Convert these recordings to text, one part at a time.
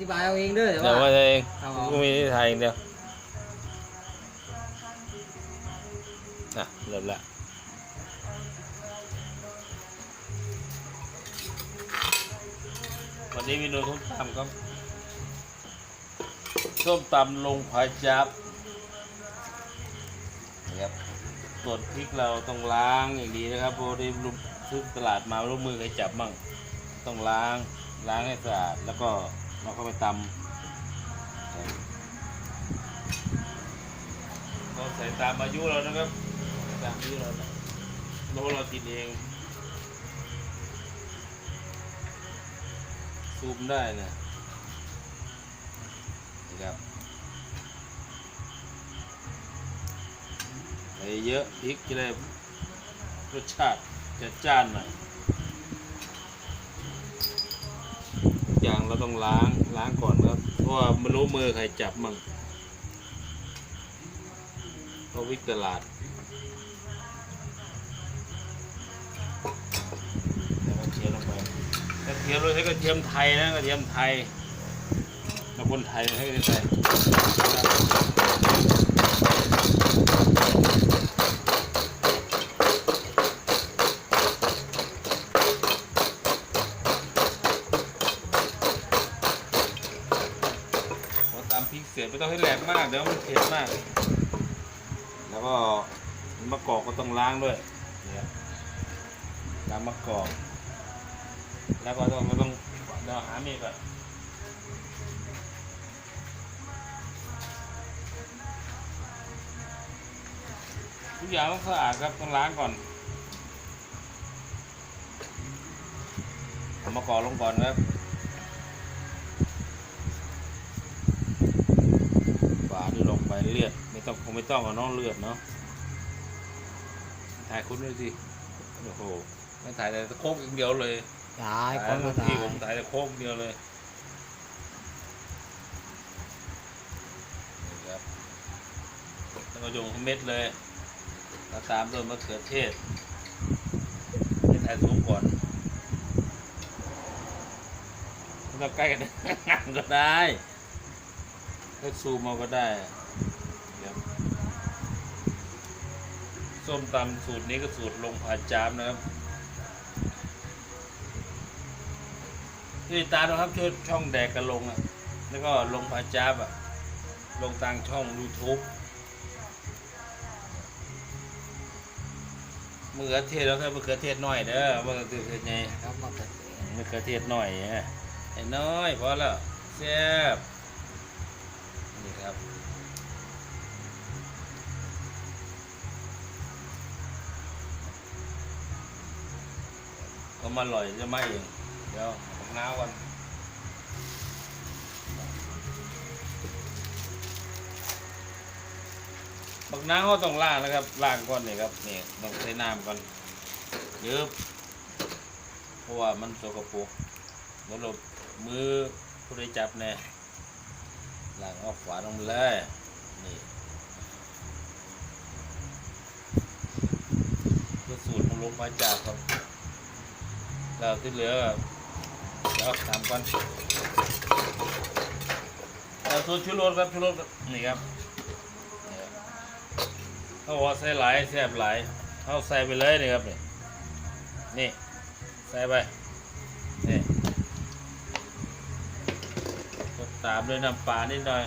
ธิบายเอาเองเด้อแต่เดี๋ยวว่าว่าจะเองครับผมกูมีที่ไทยอย่างเดียวอะเริ่มละวันนี้เมนูส้มตำครับส้มตำลงควายจับนะครับส่วนพริกเราต้องล้างอย่างดีนะครับเพราะได้ลุซื้อตลาดมาลูกมือใครจับมั่งต้องล้างล้างให้สะอาดแล้วก็ เราเข้าไปตำเราใส่ตามอายุเรานะครับ ตามอายุเราโลเรากินเอง ซูมได้นะนะครับใส่เยอะพริกจะได้รสชาติจัดจ้านหน่อย อย่างเราต้องล้างล้างก่อนครับเพราะว่าไม่รู้มือใครจับมั่งก็วิกตลาดแล้วก็เทียมลงไปกระเทียมเราใช้กระเทียมไทยนะกระเทียมไทยเราคนไทยให้ได้ใส่ ไม่ต้องให้แหลกมากเดี๋ยวมันเผ็ดมาก แล้วก็มะกอกก็ต้องล้างด้วยเนี่ยล้างมะกอก แล้วก็ต้องก็ต้องเดี๋ยวหาเมีก่อนทุกอย่างต้องสะอาดครับต้องล้างก่อนเอามะกอกลงก่อนครับฝาที่ลงไปเลือดไม่ ต้องคงไม่ต้องเอาน้องเลือดเนาะถ่ายคุณด้วยสิโอ้โหไม่ถ่ายแต่โคกอย่างเดียวเลยตายถ่ายคนรูก็ปตาที่ยผมถ่ายแต่โคกเดียวเลยนี่ครับแล้วก็โยงเม็ดเลยแล้วตามด้วยมะเขือเทศให้ถ่ายสูงก่อนไม่ต้องใกล้กันก็ได้เล็กซูมเอาก็ได้ ส้มตำสูตรนี้ก็สูตรลงผ่าจามนะครับติดตามนะครับช่วยช่องแดกกันลงอะ แล้วก็ลงพาจาบอะ ลงทางช่อง YouTube มะเขือเทศแล้วแค่มะเขือเทศน้อยเด้อมะเขือเทศไงครับมาเป็นมะเขือเทศน้อยไงไอ้น้อยพอแล้วแซ่บนี่ครับ ก็มาอร่อยจะไม่เองเดี๋ยวผมน้ำก่อนบักน้ำก็ต้องล้างนะครับล้างก่อนนี่ครับนี่ต้องใช้น้ำก่อนเยอะเพราะว่ามันสกปรกแล้วเรามือผู้ใดจับแน่ล้างออกฝาลงเลยนี่สูตรของลงมาจากครับ แล้วที่เหลือเดี๋ยวทำก่อนแล้วตัวชูรสครับชูรสนี่ครับเขาว่าใส่หลายแซ่บหลายเขาใส่ไปเลยนี่ครับนี่นี่ใส่ไปนี่ตามด้วยน้ำปลานิดหน่อย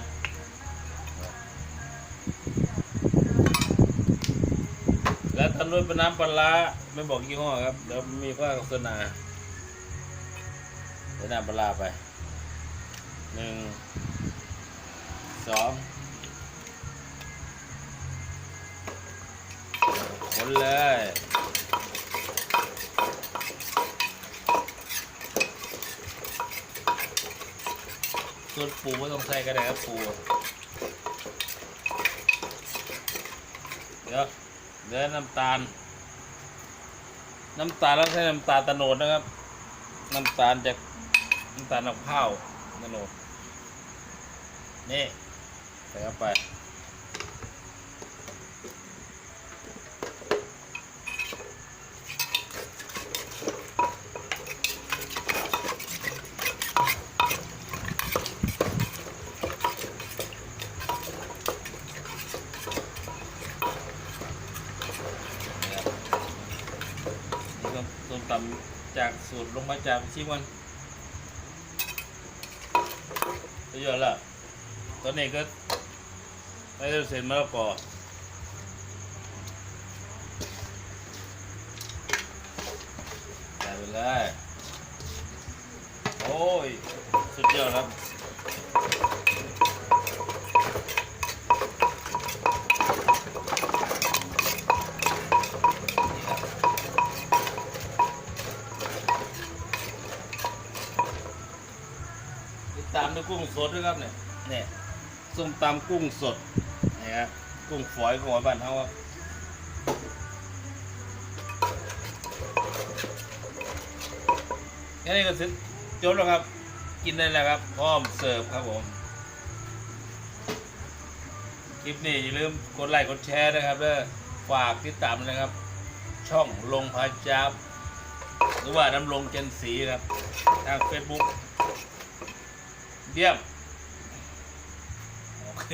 แล้วตามด้วยเป็นน้ำปลาไม่บอกยี่ห้อครับเดี๋ยวมีข้อโฆษณาใส่น้ำปลาร้าไปหนึ่งสองคนเลยส่วนปูไม่ต้องใส่ก็ได้ครับปูเดี๋ยว เดี๋ยวน้ำตาล น้ำตาลแล้วใช้น้ำตาลตะโนดนะครับ น้ำตาลจากน้ำตาลมะพร้าวตะโนดนี่ใส่เข้าไปำจากสูตรลงมาจากชิมันประโยชน์ละตอนนี้ก็ไปเสร็จมะละกอใส่ไปเลยโอ้ย สุดยอดครับ ติดตามด้วยกุ้งสดด้วยครับเนี่ยเนี่ยส้มตำกุ้งสดเนี่ยครับกุ้งฝอยของหอยบ้านเขาครับแค่นี้ก็เสร็จจบแล้วครับ กินได้แล้วครับ พร้อมเสิร์ฟครับผมคลิปนี้อย่าลืมกดไลค์กดแชร์นะครับเด้อฝากติดตามนะครับ ช่องลงพาจับหรือว่าน้ำลงเจนสีครับ ทาง Facebook เยี่ยม โอเค